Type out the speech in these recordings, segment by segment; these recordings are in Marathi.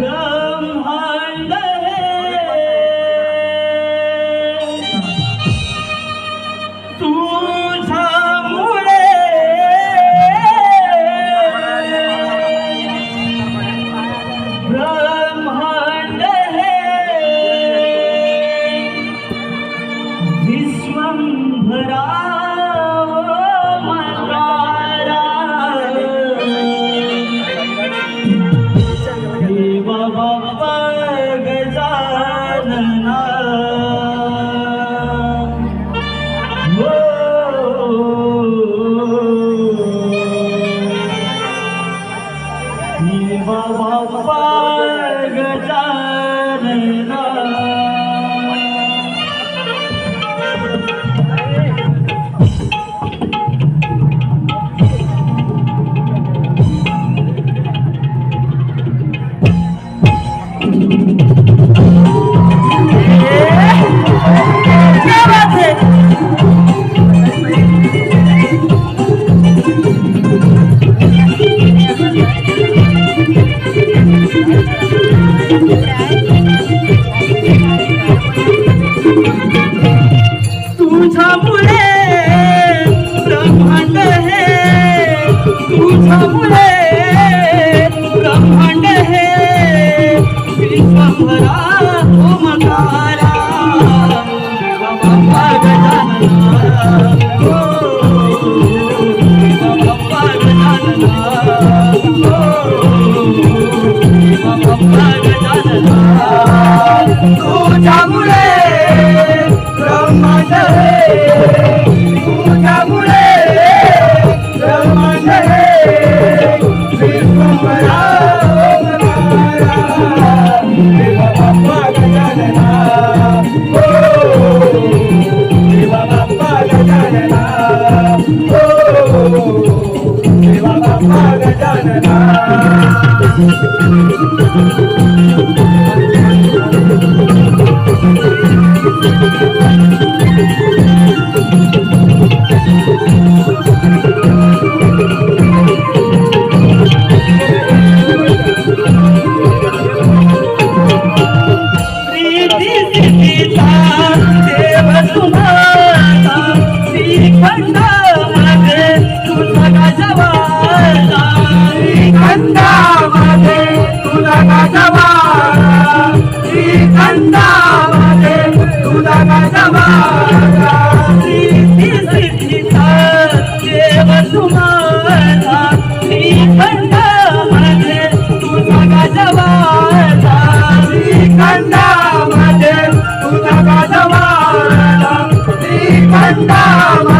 ब्रह्मांड বাবা तुझा मुले ब्रह्मांड हे तुझा मुले ब्रह्मांड हे. विश्वभरा ओमकारा बाबा गजानना ओ बाबा Gajanana Kanda Mother, Kunda Kanda Mother, Kanda Mother.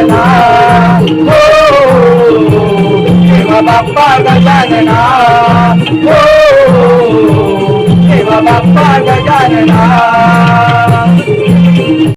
Gajanana हो देवा बाप्पा गजानना. हो देवा बाप्पा गजानना.